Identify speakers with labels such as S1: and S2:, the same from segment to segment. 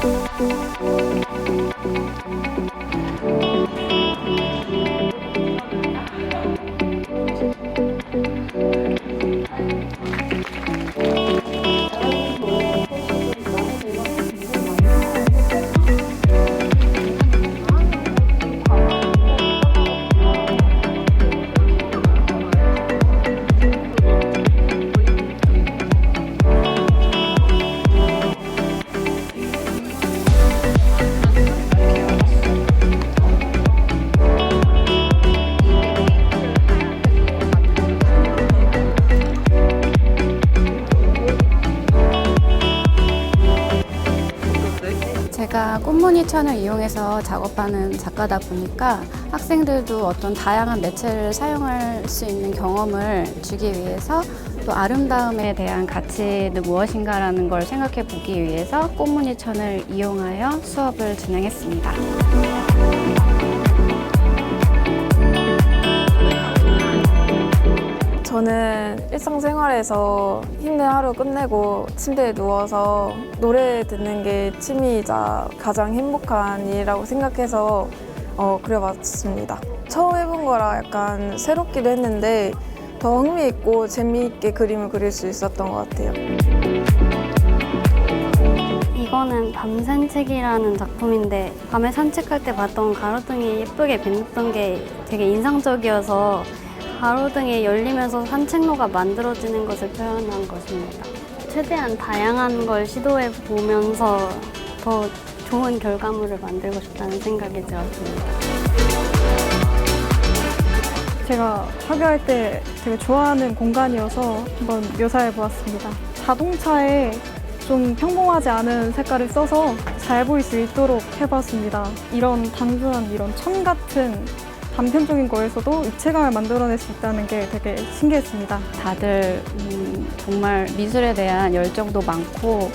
S1: Thank you. 제가 꽃무늬 천을 이용해서 작업하는 작가다 보니까 학생들도 어떤 다양한 매체를 사용할 수 있는 경험을 주기 위해서 또 아름다움에 대한 가치는 무엇인가라는 걸 생각해 보기 위해서 꽃무늬 천을 이용하여 수업을 진행했습니다.
S2: 저는 일상생활에서 힘든 하루 끝내고 침대에 누워서 노래 듣는 게 취미이자 가장 행복한 일이라고 생각해서 어, 그려봤습니다. 처음 해본 거라 약간 새롭기도 했는데 더 흥미있고 재미있게 그림을 그릴 수 있었던 것 같아요.
S3: 이거는 밤 산책이라는 작품인데 밤에 산책할 때 봤던 가로등이 예쁘게 빛났던 게 되게 인상적이어서 가로등이 열리면서 산책로가 만들어지는 것을 표현한 것입니다. 최대한 다양한 걸 시도해 보면서 더 좋은 결과물을 만들고 싶다는 생각이 들었습니다.
S4: 제가 학교할 때 되게 좋아하는 공간이어서 한번 묘사해 보았습니다. 자동차에 좀 평범하지 않은 색깔을 써서 잘 보일 수 있도록 해봤습니다. 이런 단순한 이런 천 같은 단편적인 거에서도 입체감을 만들어낼 수 있다는 게 되게 신기했습니다.
S1: 다들 음, 정말 미술에 대한 열정도 많고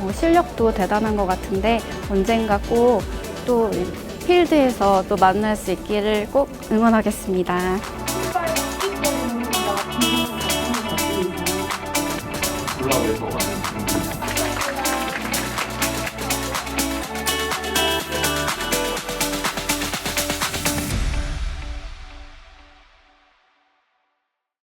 S1: 어, 실력도 대단한 것 같은데 언젠가 꼭 또 필드에서 또 만날 수 있기를 꼭 응원하겠습니다.